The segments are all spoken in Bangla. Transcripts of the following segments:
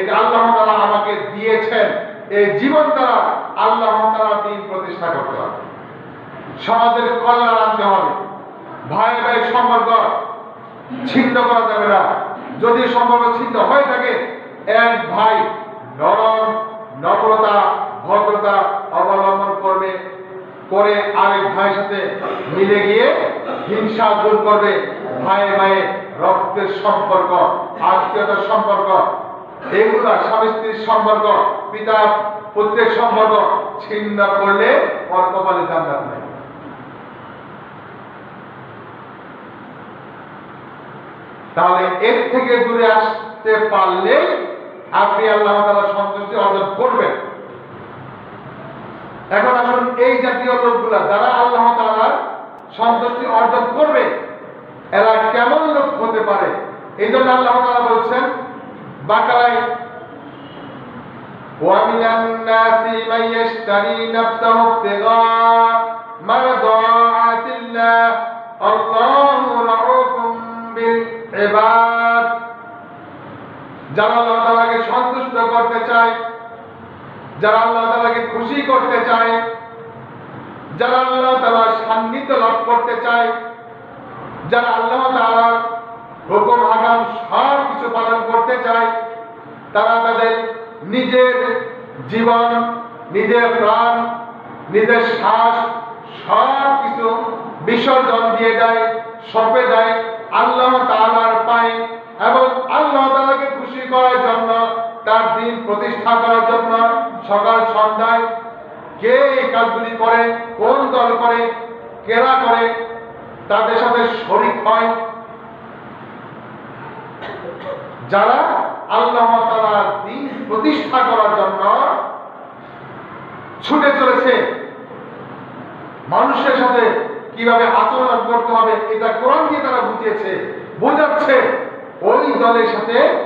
এটা আল্লাহ তাআলা আমাকে দিয়েছেন, এই জীবন দ্বারা আল্লাহ তাআলা দিন প্রতিষ্ঠা করতে হবে। সমাজের কল্যাণ আনতে হবে। ভাই ভাই সম্পর্ক ছিন্ন করা যাবে না। যদি সম্পর্ক ছিন্ন হয়ে থাকে, এক ভাই নরম নম্রতা ভদ্রতা অবলম্বন করবে, করে আরেক ভাইয়ের সাথে মিলে গিয়ে হিংসা দূর করবে। ভাইয়ে ভাইয়ে রক্তের সম্পর্ক, আত্মীয়তার সম্পর্ক এগুলা স্বামী স্ত্রীর সম্পর্ক পিতা পুত্রের সম্পর্ক ছিন্ন করলে ওর কপালে জান্নাত তাহলে এর থেকে দূরে আসতে পারলে আপনি আল্লাহ তাআলা সন্তুষ্টি অর্জন করবেন। এখন আসুন এই জাতীয় লোকগুলা, যারা আল্লাহ তাআলার সন্তুষ্টি অর্জন করবে, এরা কেমন লোক হতে পারে? এই জন্য আল্লাহ তাআলা বলছেন বাকারায় ومن الناس من يشتري نفسه ابتغاء مرضات الله الله رؤوف بالعباد যারা আল্লাহ তাআলাকে সন্তুষ্ট করতে চায় যারা আল্লাহ তাআলাকে খুশি করতে চায় যারা আল্লাহ তাআলার সান্নিধ্য লাভ করতে চায় যারা আল্লাহ তাআলার হুকুম আগাম সব কিছু পালন করতে চায়, তারা তাদের নিজের জীবন, নিজের প্রাণ, নিজের শ্বাস, সব কিছু বিসর্জন দিয়ে দেয়, সপে দেয় আল্লাহ তাআলার পায়ে এবং আল্লাহ তাআলাকে খুশি করার জন্য, তার দিন প্রতিষ্ঠা করার জন্য সকাল সন্ধ্যায় কে এই কাজগুলি করে, কোন দল করে, কেরা করে, তাদের সাথে শরিক হয় যারা আল্লাহ তাআলার দিন প্রতিষ্ঠা করার জন্য ছুটে চলেছে, মানুষের সাথে কীভাবে আচরণ করতে হবে, এটা কোরআন দিয়ে তারা বুঝিয়েছে, বোঝাচ্ছে। ওই দলের সাথে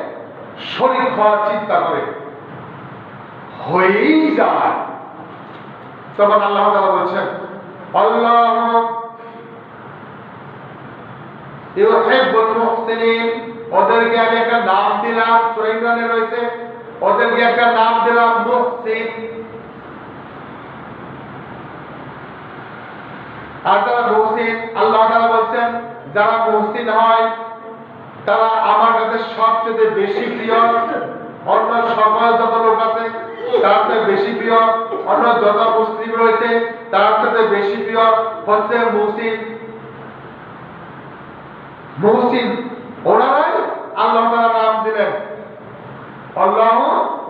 শরীর হওয়ার চিন্তা করে। হয়েই যায়। তখন আল্লাহ তাআলা বলছেন আল্লাহ ইউহিব্বুল মুহসিনিন ওদেরকে আমি একটা নাম দিলাম, সূরা রয়েছে। ওদেরকে একটা নাম দিলাম, মুহসিন। আর যারা মুহসিন, আল্লাহ তাআলা বলছেন, যারা মুহসিন হয়, তারা আমার কাছে সবচেয়ে বেশি প্রিয়। অন্য সকল যত লোক আছে, তার চেয়ে বেশি প্রিয়। অন্য যত মুসলিম রয়েছে, তার সাথে বেশি প্রিয় হচ্ছে মুহসিন। মুহসিন ওনারাই আল্লাহ তাআলা নাম দিলেন আল্লাহ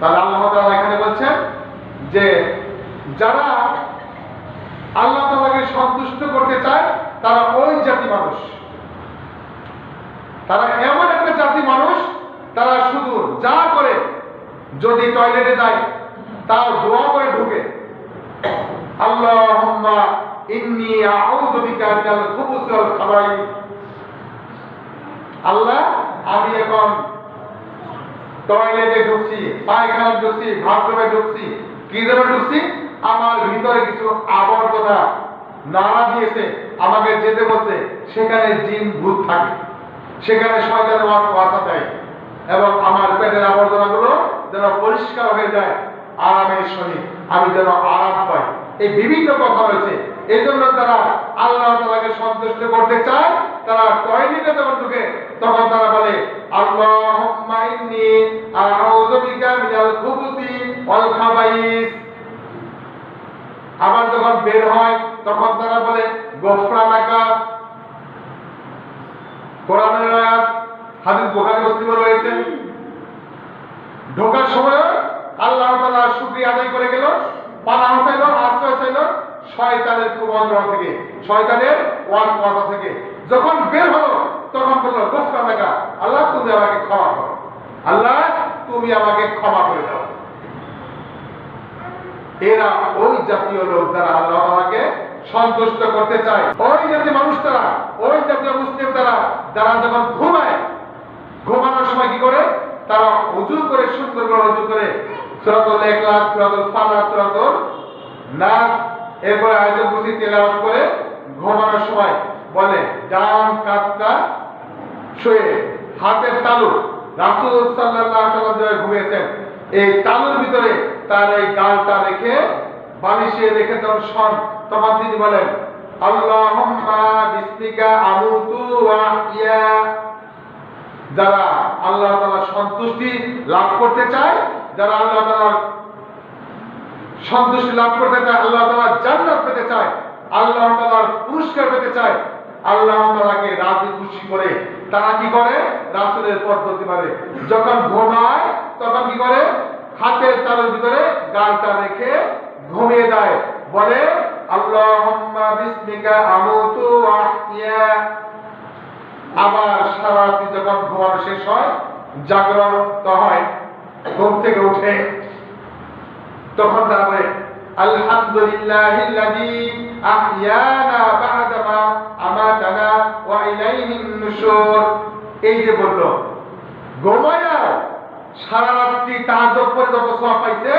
তাহলে আল্লাহ তাআলা এখানে বলছেন যে যারা আল্লাহ তাআলাকে সন্তুষ্ট করতে চায়, তারা ওই জাতি মানুষ। তারা এমন একটা জাতি মানুষ, তারা শুধু যা করে যদি টয়লেটে যায় তাও দোয়া করে ঢুকে। আল্লাহুম্মা ইন্নী আউযু বিকা মিনাল খুবুসি আল্লাহ, আমি এখন টয়লেটে ঢুকছি পায়খানা ঢুকছি, বাথরুমে ঢুকছি, কি জন্য ঢুকছি? আমার ভিতরে কিছু আবর্জনা নাড়া দিয়েছে, আমাকে যেতে বলছে, সেখানে জিন ভূত থাকে। সেখানে শয়তানের বাসা দেয়। এবং আমার পেটের আবর্জনাগুলো যেন পরিষ্কার হয়ে যায়। আরামের সহিত আমি যেন আরাম পাই। এই বিভিন্ন কথা রয়েছে। এই জন্য তারা আল্লাহ তালাকে সন্তুষ্ট করতে চায়, তারা টয়লেটে যখন ঢুকে, তখন তারা বলে, আল্লাহুম্মা ইন্নী আউযু বিকা মিনাল খুবুসি ওয়াল খাবাইস। আবার যখন বের হয়, তখন তারা বলে, গোফরানাকা। কোরআনের আয়াত, হাদিস বুখারী, মুসলিমে রয়েছে। ঢোকার সময় আল্লাহ তাআলা শুকরিয়া আদায় করে গেল। শয়তানের থেকে শয়তানের থেকে। যখন বের হলো, তখন বলল আল্লাহ তুমি আমাকে ক্ষমা করো। আল্লাহ তুমি আমাকে ক্ষমা করে দাও। এরা ওই জাতীয় লোক যারা আল্লাহ তাআলাকে সন্তুষ্ট করতে চায়। ওই জাতীয় মানুষ তারা, ওই জাতীয় মুসলিম তারা, যারা যখন ঘুমায়, ঘুমানোর সময় কি করে? তারা উজু করে, সুন্দর করে উজু করে সূরাতুল ইখলাস সূরাতুল ফালাক সূরাতুল নাস এরপরে আয়াতুল কুরসি তেলাওয়াত করে ঘুমানোর সময় বলে, ডান কাতটা শুয়ে, হাতের তালু। সাল্লাল্লাহু আলাইহি ঘুমিয়েছেন, এই তালুর ভিতরে তার এই গালটা রেখে, বালিশে রেখে যখন শোন তখন তিনি বলেন, আল্লাহুম্মা বিসমিকা আমুতু ওয়া যারা আল্লাহ তাআলা সন্তুষ্টি লাভ করতে চায় যারা আল্লাহ তাআলার সন্তুষ্টি লাভ করতে চায়, আল্লাহ জান্নাত পেতে চায়, আল্লাহ তাআলার পুরস্কার পেতে চায়, আল্লাহ তাআলাকে রাজি খুশি করে। তারা কি করে? রাসূলের পদ্ধতি যখন ঘুমায়, তখন কি করে? হাতের তালুর ভিতরে গালটা রেখে ঘুমিয়ে যায়। বলে বিসমিকা আমুতু আবার সারা রাত্রি যখন ঘুমানো শেষ হয়, জাগ্রত হয়। ঘুম থেকে উঠে তখন তারপরে ওয়া ইলাইহিন নুশুর। এই যে বলল সারা রাত্রি তাহাজ্জুদ যত সওয়াব পাইছে?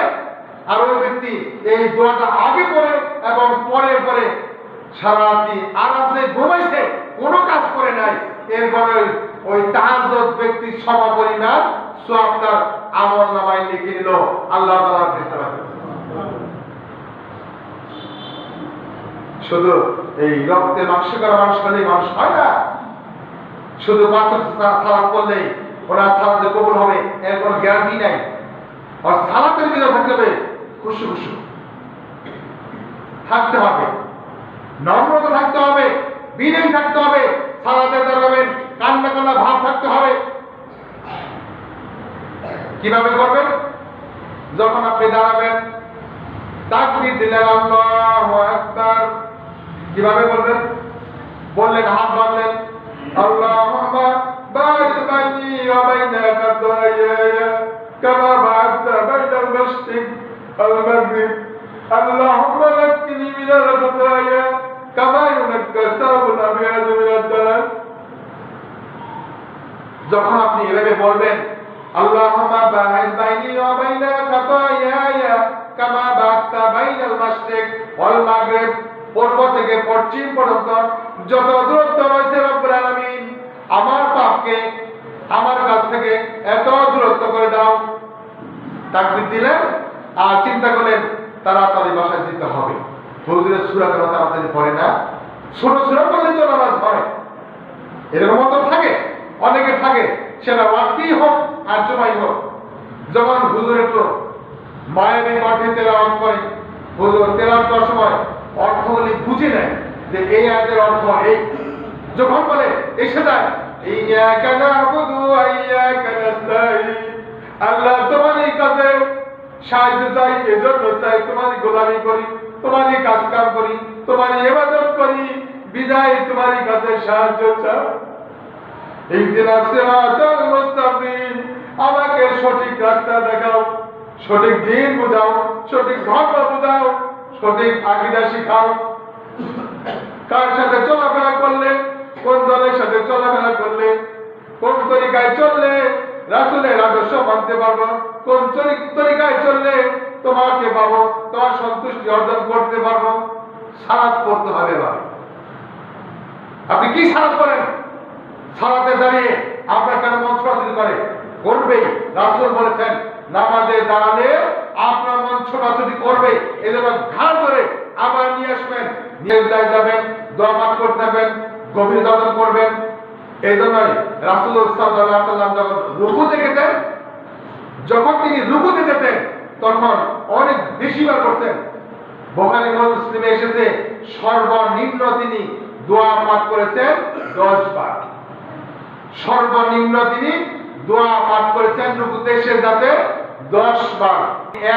আর ওই ব্যক্তি এই দোয়াটা আগে পড়ে এবং পরে পরে সারা রাত্রি আরামসে ঘুমাইছে, কোনো কাজ করে নাই। এরপরে ওই তাহাজ্জুদ ব্যক্তির সমপরিমাণ সওয়াব তার আমল নামায় লিখে নিল আল্লাহ তাআলার কাছে শুধু এই রক্তে মাংস করা মানুষ হলেই মানুষ হয় না। শুধু সালাদ করলেই ওরা সালাদে কবুল হবে, এর কোনো গ্যারান্টি নাই। আর সালাতের ভিতরে থাকতে হবে খুশু খুশু। থাকতে হবে। নম্রতা থাকতে হবে, বিনয় থাকতে হবে সালাতে দাঁড়াবেন কান্না কান্না ভাব থাকতে হবে। কীভাবে করবেন? যখন আপনি দাঁড়াবেন, তাকবীর দিলেন আল্লাহু আকবার। কীভাবে বলবেন? বললেন, হাত বাঁধলেন আল্লাহুম্মা বারিক বাইনি ওয়া বাইনা খাতায়ায়া কামা বা'আদতা বাইনা আল-মাশরিক ওয়াল-মাগরিব আল্লাহুম্মা নাক্কিনি মিনাল খাতায়া, কামা ইউনাক্কা সাবুল আবিয়াদ মিনাদ দালাল যখন আপনি এভাবে বলবেন বাইনি ওয়া বাইনা খাতায়ায়া কামা বা'আদতা বাইনাল মাশরিক ওয়াল মাগরিব। পূর্ব থেকে পশ্চিম পর্যন্ত যত দূরত্ব রয়েছে রব্বুল আলামিন, আমার পাপকে, আমার কাছ থেকে এত দূরত্ব করে দাও। তাকবীর দিলেন আর চিন্তা করলেন, তাড়াতাড়ি বাসায় যেতে হবে। হুজুরের সূরা কেন তাড়াতাড়ি পড়ে না? ছোট সূরা পড়লেই তো নামাজ হয় এরকম মত থাকে, অনেকে থাকে। সেটা রাত্রি হোক আর জমাই হোক হুজুর একটু মায়ের মাঠে তেলাওয়াত করে, হুজুর তেলাওয়াত করার সময় অর্থগুলি বুঝে নেয় যে এই আয়াতের অর্থ এই। যখন বলে, এসে যায়, ইয়াকা নাবুদু ওয়া ইয়াকা নাস্তাইন আল্লাহ তোমারই কাছে সাহায্য চাই, এজন্য চাই, তোমারই গোলামি করি, তোমারই কাজ কাম করি, তোমারই ইবাদত করি, বিদায় তোমারই কাছে সাহায্য চাই। আমাকে সঠিক রাস্তা দেখাও, সঠিক দিন বুঝাও, সঠিক ধর্ম বুঝাও, সঠিক আকীদা শিখাও। কার সাথে চলাফেরা করলে, কোন দলের সাথে চলাফেরা করলে, কোন তরিকায় চললে রাসূলের আদর্শ মানতে পারব, কোন তরিকায় চললে তোমাকে পাবো, তোমার সন্তুষ্টি অর্জন করতে পারব। সালাত করতে হবে আপনি কি সালাত করেন সালাতে দাঁড়িয়ে আপনার কেন মন ছোটাছুটি করে করবেই রাসূল বলেছেন, নামাজে দাঁড়ালে আপনার মন ছোটাছুটি করবে এজন্য ঘাড় ধরে আবার নিয়ে আসবেন, নিয়ে যাবেন, দোয়া পাঠ করতে হবেন গভীর যত্ন করবেন। এই জন্যই রাসুল সাল্লাম যখন রুকু দেখেছেন যখন তিনি রুকুতে যেতেন তখন অনেক বেশি বেশিবার করতেন বোখারি মুসলিমে এসেছে, সর্বনিম্ন তিনি দোয়া পাঠ করেছেন দশ বার। সর্বনিম্ন তিনি দোয়া পাঠ করেছেন এসে যাতে দশ বার।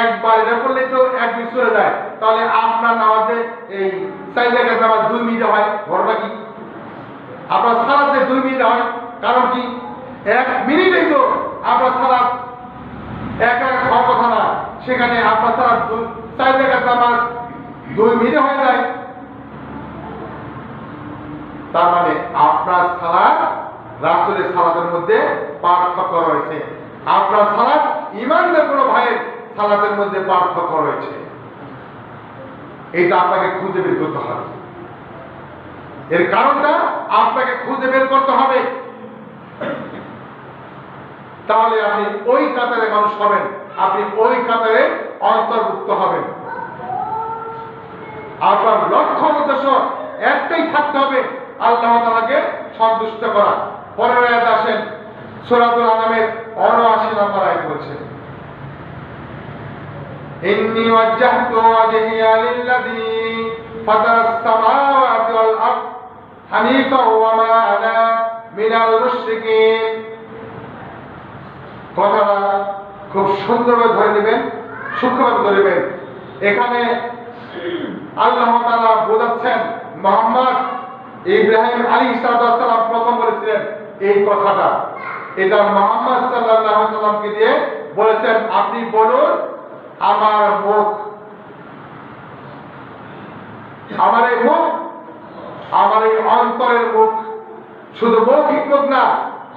একবার এটা করলে তো এক মিনিট চলে যায়। তাহলে আপনার নামাজে এই চার নামাজ দুই মিনিট হয়, ঘটনা কি? আপনার সালাতে দুই মিনিট হয়, কারণ কি? এক মিনিটেই তো আপনার সালাদ এক এক কথা না। সেখানে আপনার সারা চার নামাজ দুই মিনিট হয়ে যায়। তার মানে আপনার সালাদ রাসুলের সালাদের মধ্যে পার্থক্য রয়েছে। আপনার সালাদ ইমানদের কোনো ভাইয়ের সালাদের মধ্যে পার্থক্য রয়েছে। এটা আপনাকে খুঁজে বের করতে হবে। এর কারণটা আপনাকে খুঁজে বের করতে হবে। তাহলে আপনি ওই কাতারে মানুষ হবেন, আপনি ওই কাতারে অন্তর্ভুক্ত হবেন। আপনার লক্ষ্য উদ্দেশ্য একটাই থাকতে হবে, আল্লাহ তালাকে সন্তুষ্ট করা। পরের আয়াত আসেন সুরাতুল আনামের অনআশি নম্বর আয়াত বলছে إني وجهت وجهي للذي فطر السماوات والأرض حنيفا وما أنا من المشركين কথাটা খুব সুন্দরভাবে ধরে নেবেন সূক্ষ্মভাবে ধরবেন এখানে আল্লাহ তাআলা বোঝাচ্ছেন মোহাম্মদ ইব্রাহিম আলী সাল্লাম প্রথম বলেছিলেন এই কথাটা। এটা মোহাম্মদ আলাইহি সাল্লামকে দিয়ে বলেছেন, আপনি বলুন, আমার মুখ, আমার এই মুখ, আমার এই অন্তরের মুখ, শুধু মৌখিক মুখ না,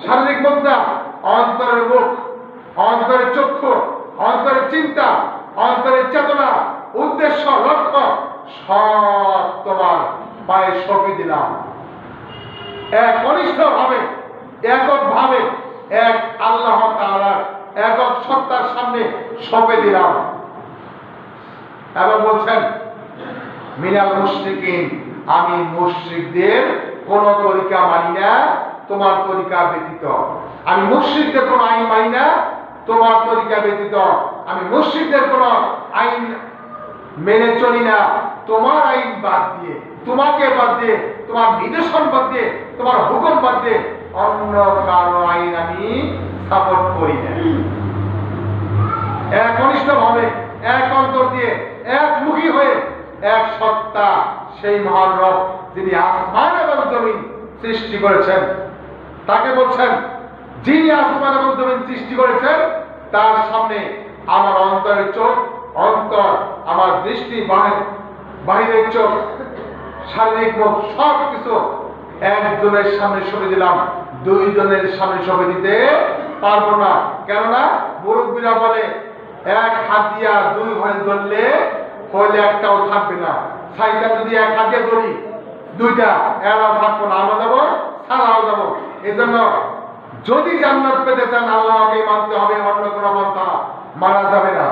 শারীরিক মুখ না, অন্তরের মুখ, অন্তরের চক্ষু, অন্তরের চিন্তা, অন্তরের চেতনা, উদ্দেশ্য, লক্ষ্য, সব তোমার পায়ে সঁপে দিলাম। এক অনিষ্ঠ ভাবে একক ভাবে এক আল্লাহ তাআলার একক সত্তার সামনে সঁপে দিলাম। এবং বলছেন, মিনাল মুশরিকিন, আমি মুশরিকদের কোন তরিকা মানি না, তোমার তরিকা ব্যতীত। আমি মুশরিকদের কোন আইন মানি না, তোমার তরিকা ব্যতীত। আমি মুশরিকদের কোন আইন মেনে চলি না, তোমার আইন বাদ দিয়ে, তোমাকে বাদ দিয়ে, তোমার নির্দেশন বাদ দিয়ে, তোমার হুকুম বাদ দিয়ে অন্য কারও আইন আমি সাপোর্ট করি না। একনিষ্ঠ ভাবে এক অন্তর দিয়ে একমুখী হয়ে, এক সত্তা সেই মহান রব যিনি আসমান এবং জমিন সৃষ্টি করেছেন, তাকে বলছেন, যিনি আসমান এবং জমিন সৃষ্টি করেছেন, তার সামনে আমার অন্তরের চোখ, অন্তর, আমার দৃষ্টি, বাহির, বাহিরের চোখ, শারীরিক মুখ সব কিছু একজনের সামনে সরে দিলাম, দুইজনের সামনে সরে দিতে পারব না। কেননা মুরব্বীরা বলে, এক হাত দিয়া দুই ঘরে ধরলে হলে একটাও থাকবে না। সাইকেল যদি এক হাত ধরি, দুইটা, এরাও থাকব না আমরা যাব, সারাও যাব। এই জন্য যদি জান্নাত পেতে চান আল্লাহকে মানতে হবে, অন্য কোনো পন্থা মানা যাবে না।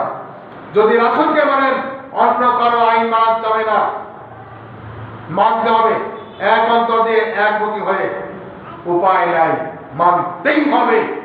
যদি রাসুলকে মানেন, অন্য কারও আইন মানা যাবে না। মানতে হবে। এক অন্তর দিয়ে একমুখী হয়ে উপায় নাই মানতেই হবে।